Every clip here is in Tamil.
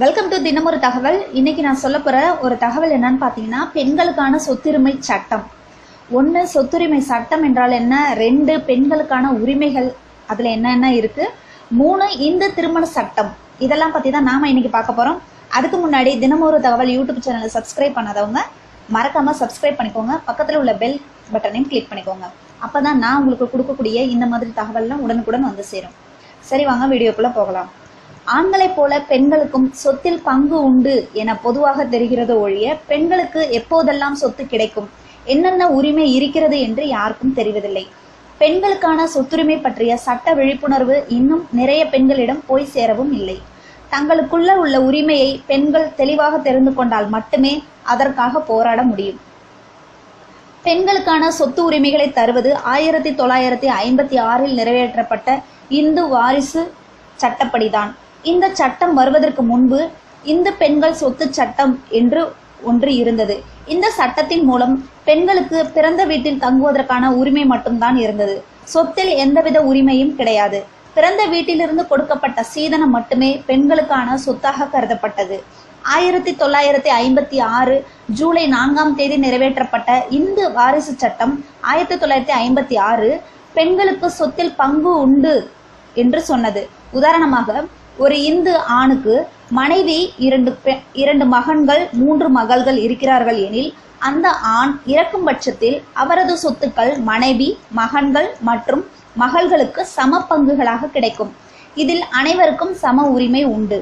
வெல்கம் டு தினமொரு தகவல். இன்னைக்கு நான் சொல்ல போற ஒரு தகவல் என்னன்னு பார்த்தீங்கன்னா பெண்களுக்கான சொத்துரிமை சட்டம். ஒன்று சொத்துரிமை சட்டம் என்றால் என்ன? ரெண்டு பெண்களுக்கான உரிமைகள். அதில் என்னென்ன இருக்கு? மூணு இந்த திருமண சட்டம். இதெல்லாம் பற்றி தான் நாம இன்னைக்கு பார்க்க போகிறோம் அதுக்கு முன்னாடி தினமொரு ஒரு தகவல் யூடியூப் சேனலை சப்ஸ்கிரைப் பண்ணாதவங்க மறக்காம சப்ஸ்கிரைப் பண்ணிக்கோங்க. பக்கத்தில் உள்ள பெல் பட்டனையும் கிளிக் பண்ணிக்கோங்க. அப்போ தான் நான் உங்களுக்கு கொடுக்கக்கூடிய இந்த மாதிரி தகவல்லாம் உடனுக்குடன் வந்து சேரும். சரி வாங்க வீடியோக்குள்ளே போகலாம். ஆண்களைப் போல பெண்களுக்கும் சொத்தில் பங்கு உண்டு என பொதுவாக தெரிகிறது ஒழிய பெண்களுக்கு எப்போதெல்லாம் சொத்து கிடைக்கும் என்னென்ன உரிமை இருக்கிறது என்று யாருக்கும் தெரிவதில்லை. பெண்களுக்கான சொத்துரிமை பற்றிய சட்ட விழிப்புணர்வு இன்னும் நிறைய பெண்களிடம் போய் சேரவும் இல்லை. தங்களுக்குள்ள உள்ள உரிமையை பெண்கள் தெளிவாக தெரிந்து கொண்டால் மட்டுமே அதற்காக போராட முடியும். பெண்களுக்கான சொத்து உரிமைகளை தருவது ஆயிரத்தி தொள்ளாயிரத்தி ஐம்பத்தி ஆறில் நிறைவேற்றப்பட்ட இந்து வாரிசு சட்டப்படிதான். இந்த சட்டம் வருவதற்கு முன்பு இந்து பெண்கள் சொத்து சட்டம் என்று ஒன்று இருந்தது. இந்த சட்டத்தின் மூலம் பெண்களுக்கு பிறந்த வீட்டில் தங்குவதற்கான உரிமை மட்டும்தான் இருந்தது. சொத்தில் எந்தவித உரிமையும் கிடையாது. பிறந்த வீட்டிலிருந்து கொடுக்கப்பட்ட சீதனம் மட்டுமே பெண்களுக்கான சொத்தாக கருதப்பட்டது. ஆயிரத்தி தொள்ளாயிரத்தி ஐம்பத்தி ஆறு ஜூலை நான்காம் தேதி நிறைவேற்றப்பட்ட இந்து வாரிசு சட்டம் ஆயிரத்தி தொள்ளாயிரத்தி ஐம்பத்தி ஆறு பெண்களுக்கு சொத்தில் பங்கு உண்டு என்று சொன்னது. உதாரணமாக ஒரு இந்து ஆணுக்கு மனைவி இரண்டு இரண்டு மகன்கள் மூன்று மகள்கள் இருக்கிறார்கள் எனில் அந்த ஆண் இறக்கும் பட்சத்தில் அவரது சொத்துக்கள் மனைவி மகன்கள் மற்றும் மகள்களுக்கு சம பங்குகளாக கிடைக்கும். இதில் அனைவருக்கும் சம உரிமை உண்டு.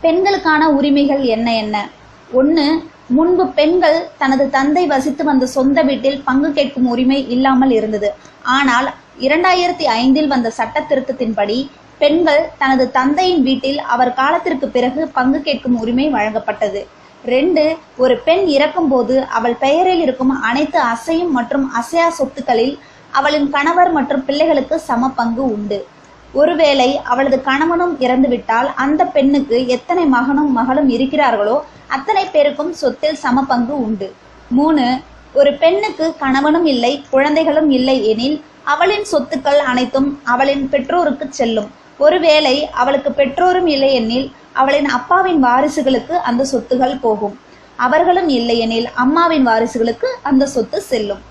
பெண்களுக்கான உரிமைகள் என்ன என்ன? ஒன்று முன்பு பெண்கள் தனது தந்தை வசித்து வந்த சொந்த வீட்டில் பங்கு கேட்கும் உரிமை இல்லாமல் இருந்தது. ஆனால் இரண்டாயிரத்தி ஐந்தில் வந்த சட்ட திருத்தத்தின்படி பெண்கள் தனது தந்தையின் வீட்டில் அவர் காலத்திற்கு பிறகு பங்கு கேட்கும் உரிமை வழங்கப்பட்டது. ரெண்டு ஒரு பெண் இறக்கும்போது அவள் பெயரில் இருக்கும் அனைத்து அசையும் மற்றும் அசையா சொத்துக்களில் அவளின் கணவர் மற்றும் பிள்ளைகளுக்கு சம பங்கு உண்டு. ஒருவேளை அவளது கணவனும் இறந்துவிட்டால் அந்த பெண்ணுக்கு எத்தனை மகனும் மகளும் இருக்கிறார்களோ அத்தனை பேருக்கும் சொத்தில் சம பங்கு உண்டு. மூணு ஒரு பெண்ணுக்கு கணவனும் இல்லை குழந்தைகளும் இல்லை எனில் அவளின் சொத்துக்கள் அனைத்தும் அவளின் பெற்றோருக்கு செல்லும். ஒருவேளை அவளுக்கு பெற்றோரும் இல்லையெனில் அவளின் அப்பாவின் வாரிசுகளுக்கு அந்த சொத்துகள் போகும். அவர்களும் இல்லையெனில் அம்மாவின் வாரிசுகளுக்கு அந்த சொத்து செல்லும்.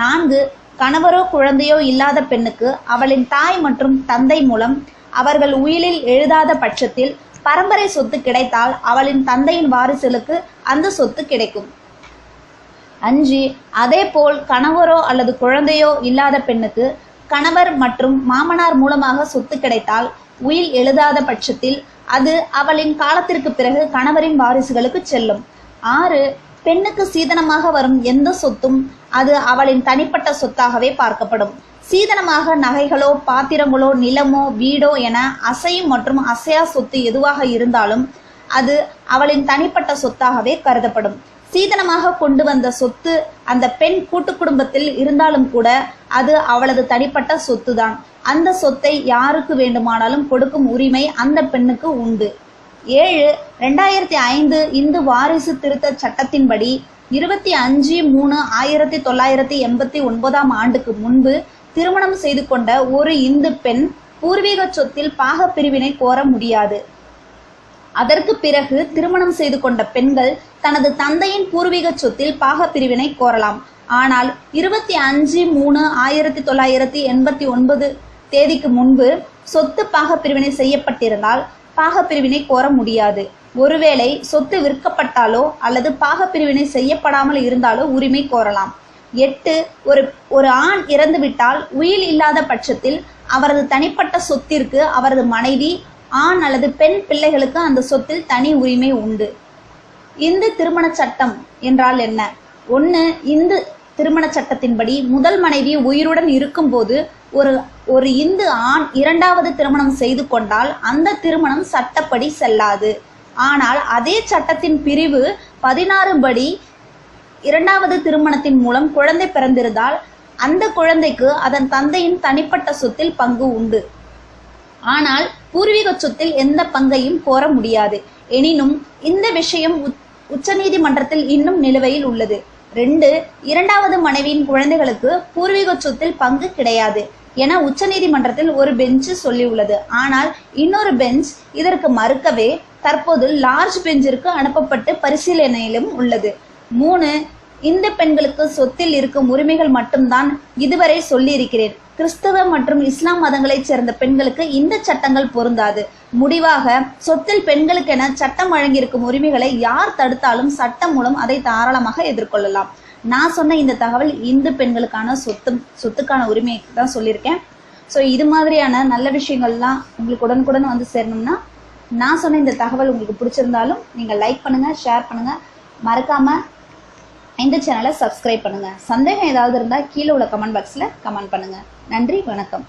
நான்கு கணவரோ குழந்தையோ இல்லாத பெண்ணுக்கு அவளின் தாய் மற்றும் தந்தை மூலம் அவர்கள் உயிலில் எழுதாத பட்சத்தில் பரம்பரை சொத்து கிடைத்தால் அவளின் தந்தையின் வாரிசுகளுக்கு அந்த சொத்து கிடைக்கும். அஞ்சு அதேபோல் கணவரோ அல்லது குழந்தையோ இல்லாத பெண்ணுக்கு கணவர் மற்றும் மாமனார் மூலமாக சொத்து கிடைத்தால் உயில் எழுதாத பட்சத்தில் அது அவளின் காலத்திற்கு பிறகு கணவரின் வாரிசுகளுக்கு செல்லும். ஆறு பெண்ணுக்கு சீதனமாக வரும் எந்த சொத்தும் அது அவளின் தனிப்பட்ட சொத்தாகவே பார்க்கப்படும். சீதனமாக நகைகளோ பாத்திரங்களோ நிலமோ வீடோ என அசையும் மற்றும் அசையா சொத்து எதுவாக இருந்தாலும் அது அவளின் தனிப்பட்ட சொத்தாகவே கருதப்படும். சீதனமாக கொண்டு வந்த சொத்து அந்த பெண் கூட்டு குடும்பத்தில் இருந்தாலும் கூட அது அவளது தனிப்பட்ட சொத்துதான். அந்த சொத்தை யாருக்கு வேண்டுமானாலும் கொடுக்கும் உரிமை அந்த பெண்ணுக்கு உண்டு. ஏழு ரெண்டாயிரத்தி ஐந்து இந்து வாரிசு திருத்த சட்டத்தின்படி இருபத்தி அஞ்சு மூணு ஆயிரத்தி தொள்ளாயிரத்தி எண்பத்தி ஒன்பதாம் ஆண்டுக்கு முன்பு திருமணம் செய்து கொண்ட ஒரு இந்து பெண் பூர்வீக சொத்தில் பாக பிரிவினை கோர முடியாது. அதற்கு பிறகு திருமணம் செய்து கொண்ட பெண்கள் தனது தந்தையின் பூர்வீக சொத்தில் பாகப்பிரிவினை கோரலாம். ஆனால் இருபத்தி அஞ்சு மூணு ஆயிரத்தி தொள்ளாயிரத்தி எண்பத்தி ஒன்பது தேதிக்கு முன்பு சொத்து பாகப்பிரிவினை செய்யப்பட்டிருந்தால் பாகப்பிரிவினை கோர முடியாது. ஒருவேளை சொத்து விற்கப்பட்டாலோ அல்லது பாகப்பிரிவினை செய்யப்படாமல் இருந்தாலோ உரிமை கோரலாம். எட்டு ஒரு ஒரு ஆண் இறந்துவிட்டால் உயில் இல்லாத பட்சத்தில் அவரது தனிப்பட்ட சொத்திற்கு அவரது மனைவி ஆண் அல்லது பெண் பிள்ளைகளுக்கு அந்த சொத்தில் தனி உரிமை உண்டு. இந்து திருமண சட்டம் என்றால் என்ன? ஒன்று இந்து திருமண சட்டத்தின்படி முதல் மனைவி உயிருடன் இருக்கும்போது ஒரு ஒரு இந்து ஆண் இரண்டாவது திருமணம் செய்து கொண்டால் அந்த திருமணம் சட்டப்படி செல்லாது. ஆனால் அதே சட்டத்தின் பிரிவு பதினாறு படி இரண்டாவது திருமணத்தின் மூலம் குழந்தை பிறந்திருந்தால் அந்த குழந்தைக்கு அதன் தந்தையின் தனிப்பட்ட சொத்தில் பங்கு உண்டு. ஆனால் பூர்வீக சொத்தில் எந்த பங்கையும் கோர முடியாது. எனினும் இந்த விஷயம் உச்சநீதிமன்றத்தில் இன்னும் நிலுவையில் உள்ளது. ரெண்டு இரண்டாவது மனைவியின் குழந்தைகளுக்கு பூர்வீக சொத்தில் பங்கு கிடையாது என உச்சநீதிமன்றத்தில் ஒரு பெஞ்ச் சொல்லியுள்ளது. ஆனால் இன்னொரு பெஞ்ச் இதற்கு மறுக்கவே தற்போது லார்ஜ் பெஞ்சிற்கு அனுப்பப்பட்டு பரிசீலனையிலும் உள்ளது. மூணு இந்த பெண்களுக்கு சொத்தில் இருக்கும் உரிமைகள் மட்டும்தான் இதுவரை சொல்லியிருக்கிறேன். கிறிஸ்தவ மற்றும் இஸ்லாம் மதங்களைச் சேர்ந்த பெண்களுக்கு இந்த சட்டங்கள் பொருந்தாது. முடிவாக சொத்தில் பெண்களுக்கென சட்டம் வழங்கியிருக்கும் உரிமைகளை யார் தடுத்தாலும் சட்டம் மூலம் அதை தாராளமாக எதிர்கொள்ளலாம். நான் சொன்ன இந்த தகவல் இந்து பெண்களுக்கான சொத்து சொத்துக்கான உரிமையை தான் சொல்லியிருக்கேன். ஸோ இது மாதிரியான நல்ல விஷயங்கள்லாம் உங்களுக்கு உடனுக்குடன் வந்து சேரணும்னா நான் சொன்ன இந்த தகவல் உங்களுக்கு பிடிச்சிருந்தாலும் நீங்கள் லைக் பண்ணுங்கள் ஷேர் பண்ணுங்கள் மறக்காமல் இந்த சேனலை சப்ஸ்கிரைப் பண்ணுங்கள் சந்தேகம் ஏதாவது இருந்தால் கீழே உள்ள கமெண்ட் பாக்ஸில் கமெண்ட் பண்ணுங்கள் நன்றி வணக்கம்.